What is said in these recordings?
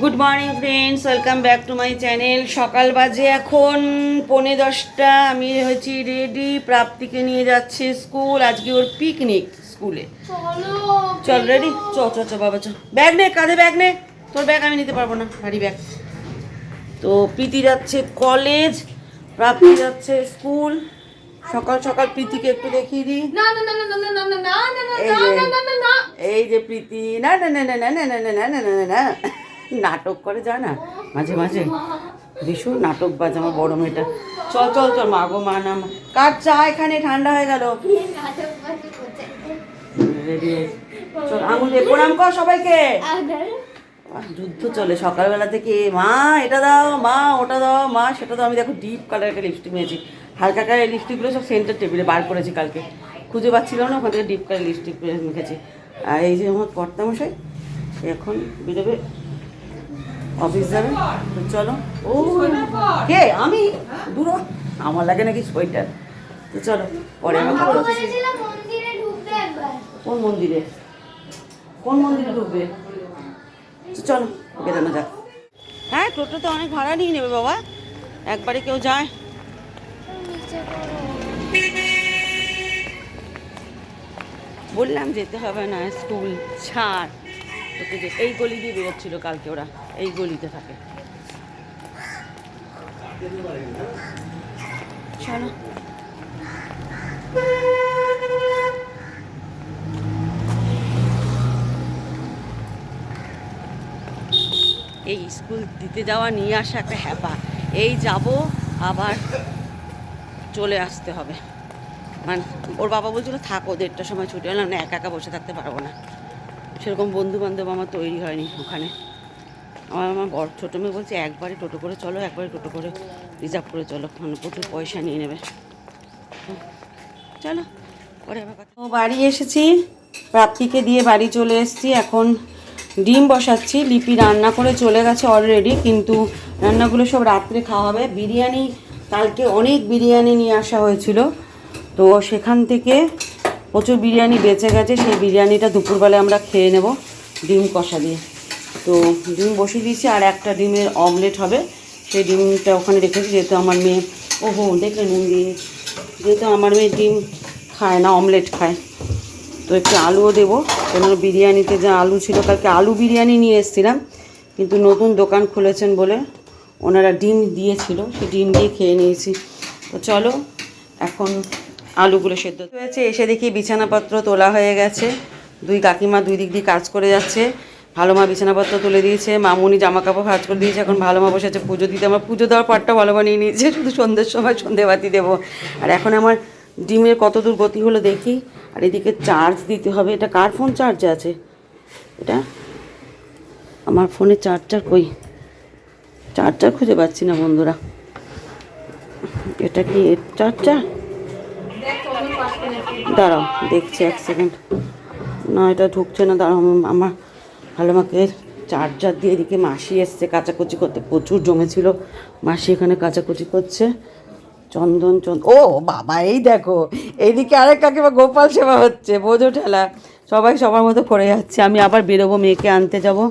Good morning friends welcome back to my channel সকাল বাজে এখন পৌনে দশটা আমি হয়েছি রেডি প্রাপ্তিকে নিয়ে যাচ্ছে স্কুল আজকে ওর পিকনিক স্কুলে চল রেডি চ চ চ বাবা চ ব্যাগ নে কাঁধে ব্যাগ নে তোর ব্যাগ আমি নিতে পারব না ভারী ব্যাগ তো প্রীতি যাচ্ছে কলেজ প্রাপ্তি যাচ্ছে স্কুল সকাল সকাল প্রীতিকে একটু দেখিয়ে দিই না না না না না না না না না না এই না যে- না না না না এই যে প্রীতি না না না না না না না না না না না না নাটক করে যা না? মাঝে মাঝে। ভীষণ নাটক বাজ আমার বড় মেয়েটা। চল চল চল, মা গো, মা না কার চা এখানে? ঠান্ডা হয়ে গেল। চল, আঙুল দিয়ে প্রণাম কর সবাইকে। যুদ্ধ চলে সকালবেলা থেকে। মা, এটা দাও, মা, ওটা দাও, মা, সেটা দাও। আমি দেখো ডিপ কালার একটা লিপস্টিক নিয়েছি। হালকা কালারের লিপস্টিকগুলো সব সেন্টার টেবিলে বার করেছি কালকে। খুঁজে পাচ্ছিলাম না, ওখান থেকে ডিপ কালার লিপস্টিক মেখেছি। আর এই যে আমার কর্তামশাই, এখন বেরোবে। অফিস যাবে? তো চলো। ও কে? আমি? দূর। আমার লাগে নাকি সোয়েটার। তো চলো পরে কোন মন্দিরে? কোন মন্দিরে ঢুকবে? তো চলো বেরোনো যাক। হ্যাঁ টোটোতে অনেক ভাড়া নিয়ে নেবে বাবা। একবারে কেউ যায়। বললাম যেতে হবে না স্কুল ছাড়। তোকে যে এই গলি দিয়ে বেরোচ্ছিল কালকে ওরা এই গলিতে থাকে। চলো। এই স্কুল দিতে যাওয়া নিয়ে আসা একটা হ্যাপা এই যাব আবার চলে আসতে হবে। মানে ওর বাবা বলছিল থাকো দেড়টার সময় ছুটি হলাম না একা একা বসে থাকতে পারব না। সেরকম বন্ধু বান্ধব আমার তৈরি হয়নি ওখানে। আমার আমার বড় ছোটো মেয়ে বলছে, একবারে টোটো করে চলো, একবারে টোটো করে রিজার্ভ করে চলো। মানে প্রচুর পয়সা নিয়ে নেবে। চলো, পরে ও বাড়ি এসেছি, প্রাপ্তিকে দিয়ে বাড়ি চলে এসেছি। এখন ডিম বসাচ্ছি, লিপি রান্না করে চলে গেছে অলরেডি কিন্তু রান্নাগুলো সব রাত্রে খাওয়া হবে। বিরিয়ানি, কালকে অনেক বিরিয়ানি নিয়ে আসা হয়েছিল। তো সেখান থেকে প্রচুর বিরিয়ানি বেঁচে গেছে, সেই বিরিয়ানিটা দুপুরবেলায় আমরা খেয়ে নেব ডিম কষা দিয়ে। তো ডিম বসিয়ে দিয়েছি, আর একটা ডিমের অমলেট হবে, সেই ডিমটা ওখানে রেখেছি, যেহেতু আমার মেয়ে, ওহো, দেখলে নুন দিয়ে। যেহেতু আমার মেয়ে ডিম খায় না, অমলেট খায়। তো একটু আলুও দেবো, কেন বিরিয়ানিতে যে আলু ছিল, কালকে আলু বিরিয়ানি নিয়ে এসেছিলাম, কিন্তু নতুন দোকান খুলেছেন বলে ওনারা ডিম দিয়েছিল, সেই ডিম দিয়ে খেয়ে নিয়েছি। তো চলো, এখন আলুগুলো সেদ্ধ হয়েছে, এসে দেখি বিছানাপত্র তোলা হয়ে গেছে। দুই কাকিমা দুই দিক দিয়ে কাজ করে যাচ্ছে। ভালো মা বিছানাপত্র তুলে দিয়েছে, মামুনি জামা কাপড় ভাজ করে দিয়েছে, এখন ভালো মা বসে আছে পুজো দিতে। আমার পুজো দেওয়ার পাটটা ভালো বানিয়ে নিয়েছে, শুধু সন্ধ্যের সময় সন্ধে বাতি দেবো। আর এখন আমার ডিমের কত দূর গতি হলো দেখি। আর এদিকে চার্জ দিতে হবে, এটা কার ফোন চার্জে আছে? এটা? আমার ফোনে চার্জার কই? চার্জার খুঁজে পাচ্ছি না বন্ধুরা। এটা কি চার্জার? দাঁড়াও, দেখছি এক সেকেন্ড না, এটা ঢুকছে না, দাঁড়াও আমি- আমার ভালো মাকে চার্জার দিয়ে এদিকে মাসি এসছে, কাচাকুচি করতে। প্রচুর জমেছিল, মাসি এখানে কাচাকুচি করছে। চন্দন চন্দন ও, বাবা, এই দেখো এইদিকে আরেক কাকিমা গোপাল সেবা হচ্ছে, বোঝো ঠেলা। সবাই সবার মতো করে যাচ্ছে, আমি আবার বেরোবো, মেয়েকে আনতে যাব।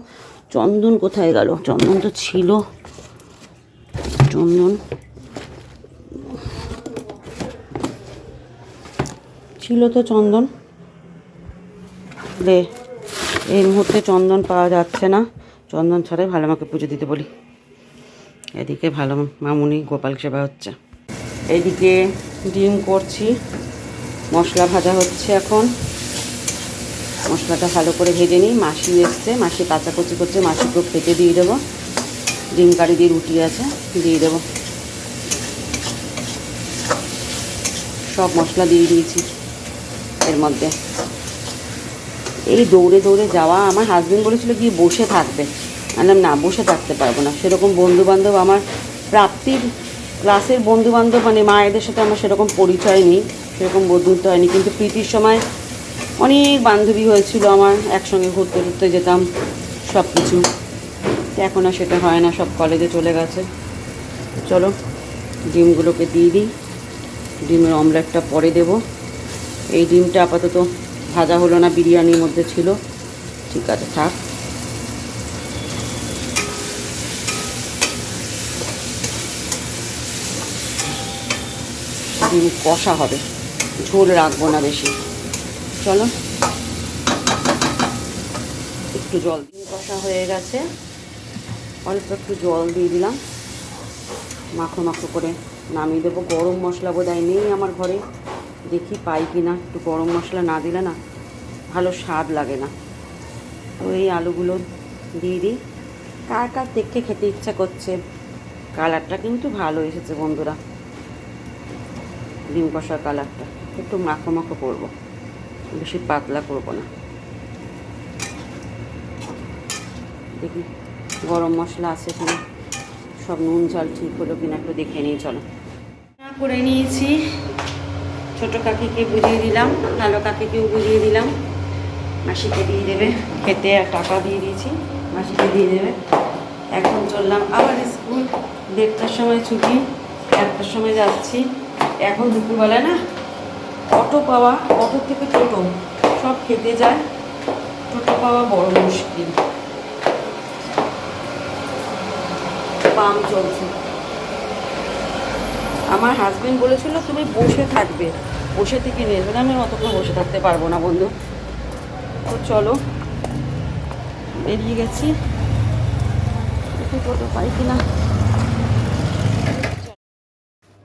চন্দন কোথায় গেল? চন্দন তো ছিল। চন্দন ছিল তো চন্দন? রে এই মুহূর্তে চন্দন পাওয়া যাচ্ছে না। চন্দন ছাড়াই ভালো মাকে পুজো দিতে বলি। এদিকে ভালো মামুনি গোপাল সেবা হচ্ছে। এদিকে ডিম করছি, মশলা ভাজা হচ্ছে এখন। মশলাটা ভালো করে ভেজে নিই। মাসি এসছে, মাসি কাঁচা কচি করছে মাসিকেও ফেটে দিয়ে দেবো। ডিম কারি দিয়ে রুটি আছে, দিয়ে দেবো। সব মশলা দিয়ে দিয়েছি। এর মধ্যে। এই দৌড়ে দৌড়ে যাওয়া, আমার হাজবেন্ড বলেছিল গিয়ে বসে থাকবে। বললাম, না, বসে থাকতে পারব না। সেরকম বন্ধু বান্ধব আমার প্রাপ্তির ক্লাসের বন্ধু বান্ধব মানে মায়েদের সাথে আমার সেরকম পরিচয় নেই, সেরকম বন্ধুত্ব হয়নি। কিন্তু প্রীতির সময় অনেক বান্ধবী হয়েছিল আমার, একসঙ্গে ঘুরতে ঘুরতে যেতাম সব কিছু এখন আর সেটা হয় না, সব কলেজে চলে গেছে। চলো, ডিমগুলোকে দিয়ে দিই। ডিমের অমলেটটা পরে দেব। এই ডিমটা আপাতত ভাজা হলো না, বিরিয়ানির মধ্যে ছিল। ঠিক আছে, থাক। ডিম কষা হবে, ঝোল রাখব না বেশি। চলো। একটু জল ডিম কষা হয়ে গেছে। অল্প একটু জল দিয়ে দিলাম। মাখো মাখো করে নামিয়ে দেবো। গরম মশলা বোধহয় নেই আমার ঘরে। দেখি পাই কি না, একটু গরম মশলা না দিলে না ভালো স্বাদ লাগে না। তো এই আলুগুলো দিয়ে দিই। কার কার দেখে খেতে ইচ্ছা করছে? কালারটা কিন্তু ভালো এসেছে বন্ধুরা। ডিম কষার কালারটা, একটু মাখো মাখো করব। বেশি পাতলা করব না। দেখি গরম মশলা আছে কিনা, সব নুন ঝাল ঠিক হলো কিনা একটু দেখে নিয়ে চলো। করে নিয়েছি। ছোটো কাকিকে বুঝিয়ে দিলাম কালো কাকিকেও বুঝিয়ে দিলাম। মাসিকে দিয়ে দেবে, খেতে আর টাকা দিয়ে দিয়েছি, মাসিকে দিয়ে দেবে। এখন চললাম আবার স্কুল, দেড়টার সময় ছুটি, একটার সময় যাচ্ছি। এখন দুপুরবেলা না, অটো পাওয়া, অটো থেকে টোটো, সব খেতে যায়। টোটো পাওয়া বড় মুশকিল। পাম চলছে। আমার হাজবেন্ড বলেছিল, তুমি বসে থাকবে। বসে থেকে নিয়ে যাবে আমি অতক্ষণ বসে থাকতে পারব না, বন্ধু। তো চলো, বেরিয়ে গেছি। টোটো পাই কিনা?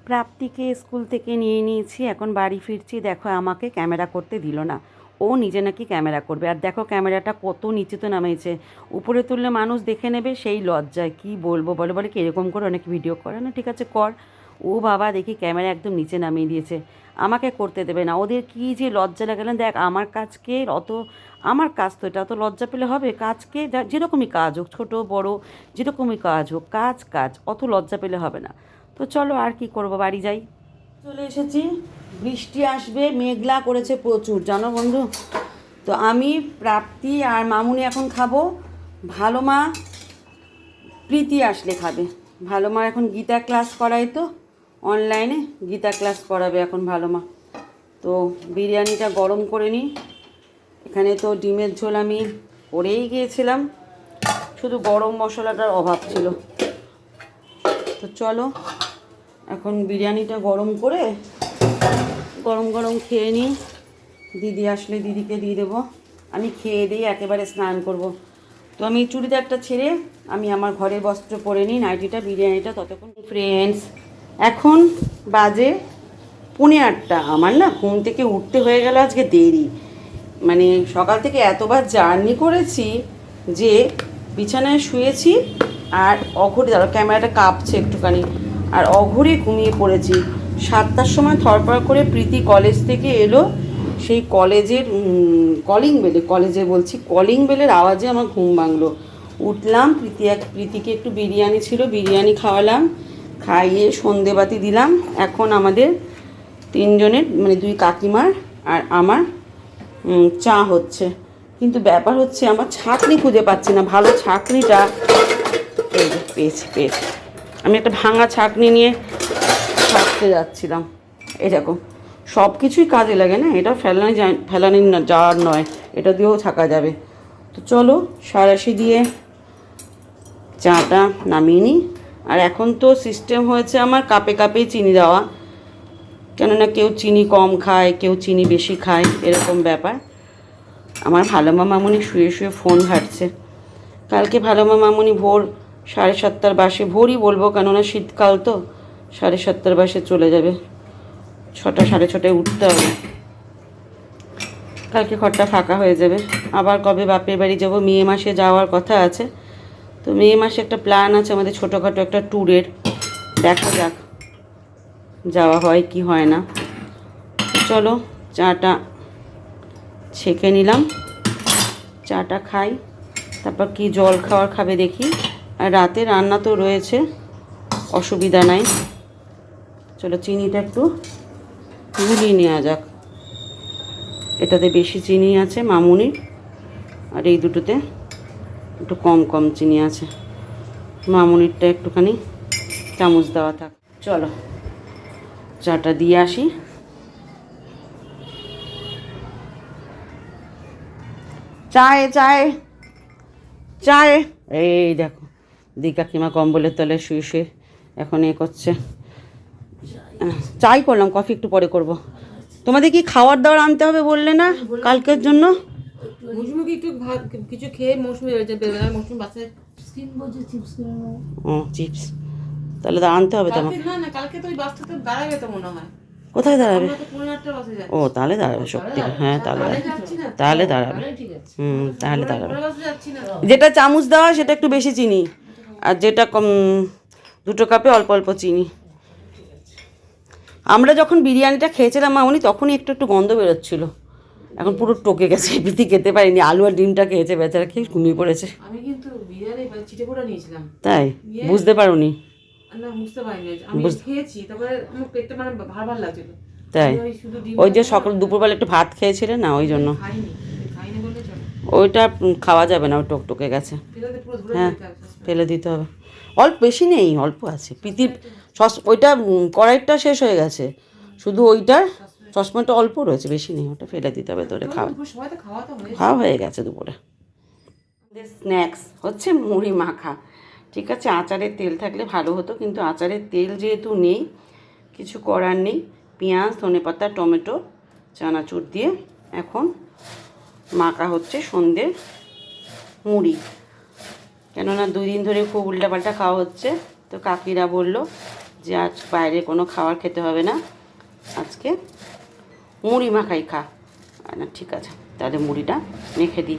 প্রাপ্তিকে স্কুল থেকে নিয়ে নিয়েছি, এখন বাড়ি ফিরছি। দেখো, আমাকে ক্যামেরা করতে দিল না। ও নিজে নাকি ক্যামেরা করবে। আর দেখো, ক্যামেরাটা কত নিচে তো নামিয়েছে উপরে তুললে মানুষ দেখে নেবে সেই লজ্জায়। কি বলব? বলে বলে, কি এরকম করে অনেক ভিডিও করে না? ঠিক আছে, কর। ও বাবা দেখি ক্যামেরা একদম নিচে নামিয়ে দিয়েছে। আমাকে করতে দেবে না। ওদের কি যে লজ্জা লাগালেন দেখ, আমার কাজকে অত, আমার কাজ তো এটা, অত লজ্জা পেলে হবে? কাজকে যেরকমই কাজ হোক, ছোটো, বড়, যেরকমই কাজ হোক, কাজ কাজ, অত লজ্জা পেলে হবে না। তো চলো আর কি করব, বাড়ি যাই। চলে এসেছি। বৃষ্টি আসবে, মেঘলা করেছে প্রচুর, জানো বন্ধু? তো আমি প্রাপ্তি আর মামুনি এখন খাব। ভালো মা প্রীতি আসলে খাবে। ভালো মা এখন গীতা ক্লাস করায় তো। অনলাইনে গীতা ক্লাস করাবে এখন ভালো মা। তো বিরিয়ানিটা গরম করে নিই এখানে তো ডিমের ঝোল আমি করেই গিয়েছিলাম। শুধু গরম মশলাটার অভাব ছিল। তো চলো, এখন বিরিয়ানিটা গরম করে গরম গরম খেয়ে নিই দিদি আসলে দিদিকে দিয়ে দেবো। আমি খেয়ে দিয়ে একেবারে স্নান করব। তো আমি চুড়িদারটা ছেড়ে আমি আমার ঘরে বস্ত্র পরে নিই নাইটিটা, বিরিয়ানিটা, ততক্ষণ ফ্রেন্ডস এখন বাজে পুনে আটটা। আমার না ঘুম থেকে উঠতে হয়ে গেল আজকে দেরি। মানে সকাল থেকে এতবার জার্নি করেছি যে বিছানায় শুয়েছি আর অঘরে দাঁড়ো ক্যামেরাটা কাঁপছে একটুখানি। আর অঘরে ঘুমিয়ে পড়েছি। সাতটার সময় থরপর করে প্রীতি কলেজ থেকে এলো। সেই কলেজের কলিং বেলে, কলেজে বলছি, কলিং বেলের আওয়াজে আমার ঘুম ভাঙলো। উঠলাম, প্রীতি এক, প্রীতিকে একটু বিরিয়ানি ছিল, বিরিয়ানি খাওয়ালাম। খাইয়ে সন্ধেবাতি দিলাম। এখন আমাদের তিনজনের মানে দুই কাকিমার আর আমার চা হচ্ছে। কিন্তু ব্যাপার হচ্ছে আমার ছাকনি খুঁজে পাচ্ছি না, ভালো ছাকনিটা পেয়েছি পেয়েছি। আমি একটা ভাঙা ছাকনি নিয়ে ছাকতে যাচ্ছিলাম। এরকম সব কিছুই কাজে লাগে না, এটা ফেলানি ফেলানি যাওয়ার নয়, এটা দিয়েও থাকা যাবে। তো চলো, সারাশি দিয়ে চাটা নামিয়ে নিই। আর এখন তো সিস্টেম হয়েছে আমার কাপে কাপেই চিনি দেওয়া। কেননা কেউ চিনি কম খায়, কেউ চিনি বেশি খায়, এরকম ব্যাপার। আমার ভালো মা মামুনি শুয়ে শুয়ে ফোন ঘাটছে। কালকে ভালো মা মামুনি ভোর সাড়ে সাতটার বাসে, ভোরই বলব, কেননা শীতকাল তো, সাড়ে সাতটার বাসে চলে যাবে। ছটা, সাড়ে ছটায় উঠতে হবে। কালকে ঘরটা ফাঁকা হয়ে যাবে। আবার কবে বাপের বাড়ি যাব, মে মাসে যাওয়ার কথা আছে। তো মে মাসে একটা প্ল্যান আছে আমাদের ছোটোখাটো একটা ট্যুরের দেখা যাক, যাওয়া হয় কি হয় না। চলো, চাটা ছেঁকে নিলাম, চাটা খাই, তারপর কি জল খাওয়ার খাবে দেখি। আর রাতে রান্না তো রয়েছে, অসুবিধা নাই। চলো চিনিটা একটু গুলিয়ে নেওয়া যাক। এটাতে বেশি চিনি আছে মামুনির, আর এই দুটোতে একটু কম কম চিনি আছে। মামুনিরটা একটুখানি চামচ দেওয়া থাক। চলো, চাটা দিয়ে আসি। চায়ে চায়ে চায়ে। এই দেখো দি কাকিমা কম্বলের তলে শুয়ে শুয়ে এখন এ করছে। চাই করলাম, কফি একটু পরে করব। তোমাদের কি খাবার দাবার আনতে হবে বললে না? কালকের জন্য? মৌসুমিকে একটু ভাত কিছু খেয়ে মৌসুমি বেরোচ্ছে বেরোবে মৌসুমি বাসায় ও চিপস। তাহলে তো আনতে হবে তো না না কালকে তো ওই বাসটাতে দাঁড়াবে তো মনে হয়। কোথায় দাঁড়াবে? বাসে ও তাহলে দাঁড়াবে সত্যি। হ্যাঁ তাহলে তাহলে দাঁড়াবে। হুম তাহলে দাঁড়াবে। বাসে যেটা চামচ দেওয়া সেটা একটু বেশি চিনি। আর যেটা কম দুটো কাপে অল্প অল্প চিনি। আমরা যখন বিরিয়ানিটা খেয়েছিলাম মামনি তখনই একটু একটু গন্ধ বেরোচ্ছিল। এখন পুরো টকে গেছে প্রীতি খেতে পারিনি আলু আর ডিমটা খেয়েছে বেচারা খেয়ে ঘুমিয়ে পড়েছে। আমি কিন্তু বিরিয়ানি চিটে পোড়া নিয়েছিলাম। তাই? বুঝতে পারোনি। না বুঝতে পারিনি। আমি খেয়েছি তারপরে আমার পেটটা মানে ভার ভার লাগছিল। তাই? ওই যে সকাল দুপুরবেলা একটু ভাত খেয়েছিলে না ওই জন্য? ওইটা খাওয়া যাবে না ওই টকটকে গেছে। হ্যাঁ ফেলে দিতে হবে। অল্প বেশি নেই অল্প আছে। প্রীতির সস ওইটা কড়াইটা শেষ হয়ে গেছে। শুধু ওইটার সসপ্যানটা অল্প রয়েছে বেশি নেই ওটা ফেলে দিতে হবে তোরে খাওয়া হয়ে খাওয়া হয়ে গেছে দুপুরে। স্ন্যাক্স হচ্ছে মুড়ি মাখা ঠিক আছে? আচারের তেল থাকলে ভালো হতো কিন্তু আচারের তেল যেহেতু নেই কিছু করার নেই পেঁয়াজ ধনেপাতা টমেটো চানাচুর দিয়ে এখন মাখা হচ্ছে সন্ধ্যের মুড়ি। কেননা দুই দিন ধরে খুব উল্টাপাল্টা খাওয়া হচ্ছে তো কাকিরা বলল যে আজ বাইরে কোনো খাবার খেতে হবে না আজকে মুড়ি মাখাই খা। না, ঠিক আছে। তাহলে মুড়িটা মেখে দিই।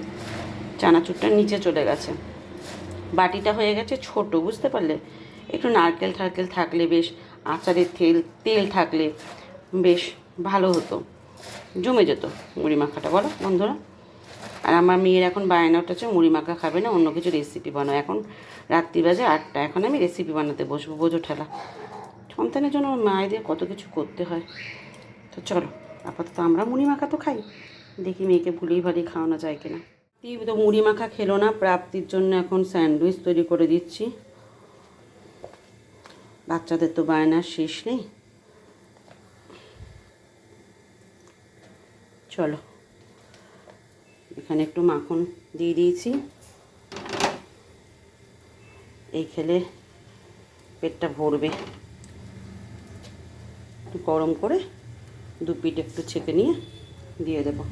চানাচুরটা নিচে চলে গেছে। বাটিটা হয়ে গেছে ছোট, বুঝতে পারলে? একটু নারকেল ঠারকেল থাকলে বেশ, আচারের তেল তেল থাকলে বেশ ভালো হতো। জমে যেত মুড়ি মাখাটা, বলো বন্ধুরা। আর আমার মেয়ের এখন বায়না উঠেছে, মুড়ি মাখা খাবে না, অন্য কিছু রেসিপি বানাও। এখন রাত্রি বাজে আটটা, এখন আমি রেসিপি বানাতে বসবো, বোঝো ঠেলা। সন্তানের জন্য মায়েদের কত কিছু করতে হয়। তো চলো। আপাতত আমরা মুড়ি মাখা তো খাই। দেখি মেয়েকে ভুলিয়ে ভালি খাওয়ানো যায় কিনা। তুই তো মুড়ি মাখা খেলো না, প্রাপ্তির জন্য এখন স্যান্ডউইচ তৈরি করে দিচ্ছি। বাচ্চাদের তো বায়নার শেষ নেই। চলো, এখানে একটু মাখন দিয়ে দিয়েছি। এই খেলে পেটটা ভরবে। একটু গরম করে দু পিঠ একটু ছেঁকে নিয়ে দিয়ে দেবো।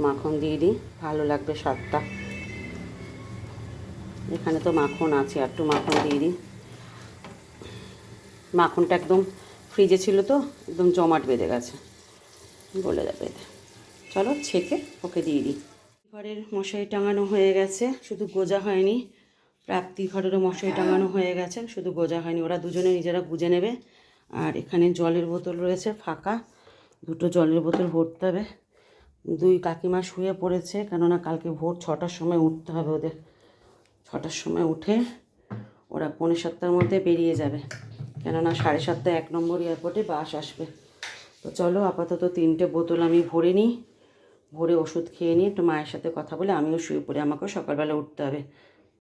মাখন দিয়ে দিই, ভালো লাগবে স্বাদটা। এখানে তো মাখন আছে আর একটু মাখন দিয়ে দিই। মাখনটা একদম ফ্রিজে ছিল তো, একদম জমাট বেঁধে গেছে। বলে যাবে চলো ছেঁকে ওকে দিয়ে দিই। ঘরের মশারি টাঙানো হয়ে গেছে, শুধু গোজা হয়নি। প্রাপ্তি ঘরেরও মশারি টাঙানো হয়ে গেছে, শুধু গোজা হয়নি। ওরা দুজনে নিজেরা গুজে নেবে। আর এখানে জলের বোতল রয়েছে, ফাঁকা। দুটো জলের বোতল ভরতে হবে। দুই কাকিমা শুয়ে পড়েছে, কেননা কালকে ভোর ছটার সময় উঠতে হবে ওদের। ছটার সময় উঠে ওরা পৌনে সাতটার মধ্যে বেরিয়ে যাবে। কেননা সাড়ে সাতটায় এক নম্বর এয়ারপোর্টে বাস আসবে। তো চলো আপাতত তিনটে বোতল আমি ভরে নিই, ভরে ওষুধ খেয়ে নিই একটু মায়ের সাথে কথা বলে আমিও শুয়ে পড়ি, আমাকেও সকালবেলা উঠতে হবে।